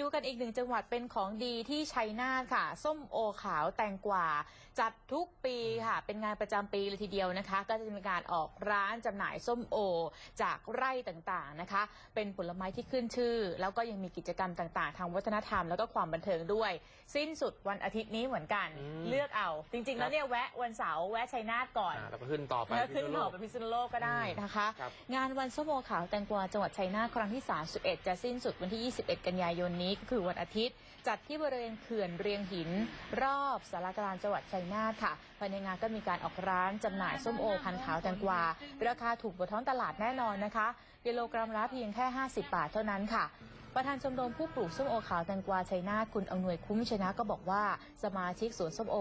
ดูกันอีกหนึ่งจังหวัดเป็นของดีที่ชัยนาทค่ะ ส้มโอขาวแตงกวาจัดทุกปีค่ะ เป็นงานประจำปีเลยทีเดียวนะคะ ก็จะมีการออกร้านจำหน่ายส้มโอจากไร่ต่างๆนะคะ เป็นผลไม้ที่ขึ้นชื่อ แล้วก็ยังมีกิจกรรมต่างๆ ทางวัฒนธรรมแล้วก็ความบันเทิงด้วย สิ้นสุดวันอาทิตย์นี้เหมือนกันอืมเลือกเอาจริง ๆ แล้วเนี่ยแวะวันเสาร์แวะชัยนาทก่อนอ่าแล้วก็ขึ้นต่อไปแล้วขึ้นพิษณุหโลอก ไปพิษณุโลกก็ได้นะคะ ครับ งานวันส้มโอขาวแตงกวาจังหวัดชัยนาทครั้งที่ 31 จะสิ้นสุดวันที่ 21 กันยายนนี้ก็คือวันอาทิตย์ จัดที่บริเวณเขื่อนเรียงหิน รอบสารกลางจังหวัดชัยนาทค่ะภายในงานก็มีการออกร้านจำหน่ายส้มโอพันธุ์ขาวแตงกวาราคาถูกกว่าท้องตลาดแน่นอนนะคะกิโลกรัมละเพียงแค่ 50 บาทเท่านั้นค่ะ ประธานชมรมผู้ปลูกส้มโอขาวแตงกวาชัยนาทคุณอำนวยคุ้มชนะก็บอกว่า สมาชิกสวนส้มโอ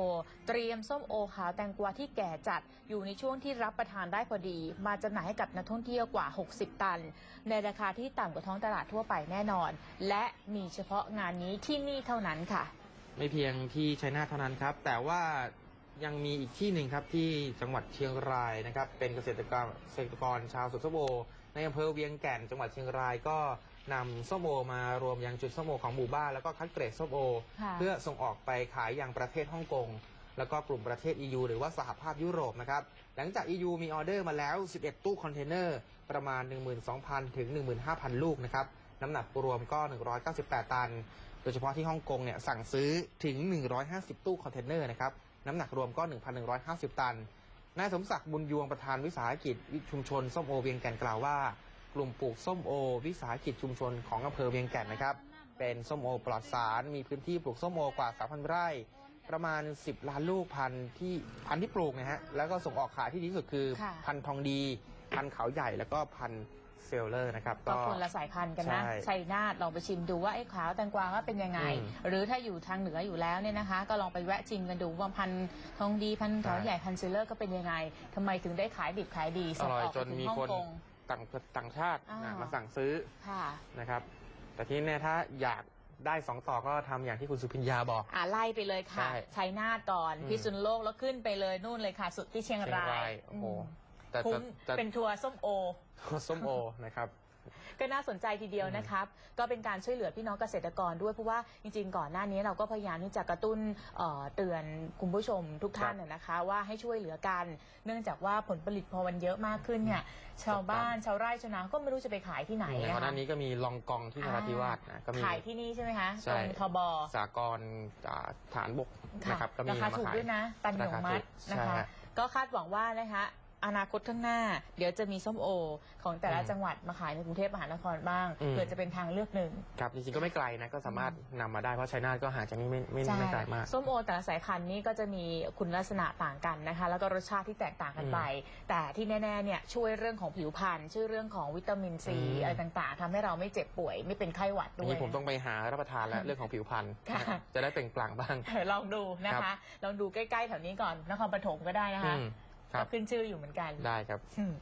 เตรียมส้มโอขาวแตงกวาที่แก่จัด อยู่ในช่วงที่รับประทานได้พอดี มาจำหน่ายให้กับนักท่องเที่ยวกว่า 60 ตัน ในราคาที่ต่ำกว่าท้องตลาดทั่วไปแน่นอน และมีเฉพาะงานนี้ที่นี่เท่านั้นค่ะ ไม่เพียงที่ชัยนาทเท่านั้นครับ แต่ว่า ยังมีอีกที่หนึ่งครับที่จังหวัดเชียงรายนะครับ เป็นเกษตรกรเกษตรกรชาวสวนส้มโอในอำเภอเวียงแก่นจังหวัดเชียงรายก็นำส้มโอมารวมยังจุดส้มโอของหมู่บ้านแล้วก็คัดเกรดส้มโอค่ะเพื่อส่งออกไปขายยังประเทศฮ่องกงแล้วก็กลุ่มประเทศ EU หรือว่าสหภาพยุโรปนะครับ หลังจาก EU มีออเดอร์มาแล้ว 11 ตู้คอนเทนเนอร์ประมาณ 12,000 ถึง 15,000 ลูกนะครับ น้ำหนักรวมก็ 198 ตัน โดยเฉพาะที่ฮ่องกงเนี่ยสั่งซื้อถึง 150 ตู้คอนเทนเนอร์นะครับ น้ำหนักรวมก็ 1,150 ตัน นายสมศักดิ์บุญยวงประธานวิสาหกิจชุมชนส้มโอเวียงแก่นกล่าวว่า กลุ่มปลูกส้มโอ วิสาหกิจชุมชนของอำเภอเวียงแก่นนะครับ เป็นส้มโอปลอดสาร มีพื้นที่ปลูกส้มโอกว่า 3,000 ไร่ ประมาณ 10 ล้านลูกพันธุ์ที่พันธุ์ที่ปลูกนะฮะ แล้วก็ส่งออกขายที่ดีที่สุดคือ ค่ะ พันธุ์ทองดี พันธุ์เขาใหญ่แล้วก็พันธุ์เซ ลเลอร์นะครับก็คนละสายพันธุ์กันนะใช่ชัยนาทลองไปชิมดูว่าไอ้ขาวแตงกวาว่าเป็นยังไง อืมหรือถ้าอยู่ทางเหนืออยู่แล้วเนี่ยนะคะ ก็ลองไปแวะชิมกันดูว่าพันธุ์ทองดีพันธุ์เขาใช่ใหญ่พันธุ์ซิลเลอร์ก็เป็นยังไงทำไมถึงได้ขายดิบขายดีอส่งร่อยออกจไปนถึงมีฮ่องคนกง ต่างต่างชาติอ่ามนะมาสั่งซื้อค่ะ นะครับ แต่ที่เนี่ยถ้าอยากได้สองต่อก็ทำอย่างที่คุณสุพิญญาบอก อ่าไล่ไปเลยค่ะใช่ชัยนาทก่อนอืม พิษณุโลกแล้วขึ้นไปเลยนู่นเลยค่ะ สุดที่เชียงเชียงรารายยโอ้โห อืม แต่คุ้มแต่ เป็นทัวร์ส้มโอแต่ส้มโอนะครับ ก็น่าสนใจทีเดียวอืมนะครับ ก็เป็นการช่วยเหลือพี่น้องเกษตรกรด้วยเพราะว่าจริงๆ ก่อนหน้านี้เราก็พยายามที่จะกระตุ้นเอ่อเตือนคุณผู้ชมทุกท่านนะนะคะ ว่าให้ช่วยเหลือกัน เนื่องจากว่าผลผลิตพอมันเยอะมากขึ้นเนี่ย ชาวบ้านชาวไร่ชาวนาก็ไม่รู้จะไปขายที่ไหนในนะก่อนหคะน้านี้ก็มีลองกองที่นราธิวาสนะก็มี ขายที่นี่ใช่ไหมคะใช่ ตรงทบสากรณ์อ่าฐานบกค่ะนะครับก็มีราคามาถูกขาย ด้วยนะ ตันหยงมัดราคาถูกนะใช่คะฮะก็คาดหวังว่านะคะ อนาคตข้างหน้า เดี๋ยวจะมีส้มโอ ของแต่ละอืมจังหวัดมาขายในกรุงเทพมหานครบ้างอืมเพื่อจะเป็นทางเลือกหนึ่ง ครับจริงๆก็ไม่ไกลนะก็สามารถนำมาได้เพราะชัยนาทก็ห่างจากนี้ไม่ไม่ไม่ไกลมาก ส้มโอแต่ละสายพันธุ์นี่ก็จะมีคุณลักษณะต่างกันนะคะ แล้วก็รสชาติที่แตกต่างกันไป แต่ที่แน่ๆเนี่ยช่วยเรื่องของผิวพรรณช่วยเรื่องของวิตามินซีอืม อะไรต่างๆทำให้เราไม่เจ็บป่วย ไม่เป็นไข้หวัดอัด้นวย นี้ผมต้องไปหารับประทานแล้วเรื่องของผิวพรรณค่ะนะจะได้เปล่งปลั่งบ้าง เออลองดูนะครัคะ บ ลองดูใกล้ๆแถวนี้ก่อนนครปฐมก็ได้นะคะ อืม ครับก็ขึ้นชื่ออยู่เหมือนกัน ได้ครับอืม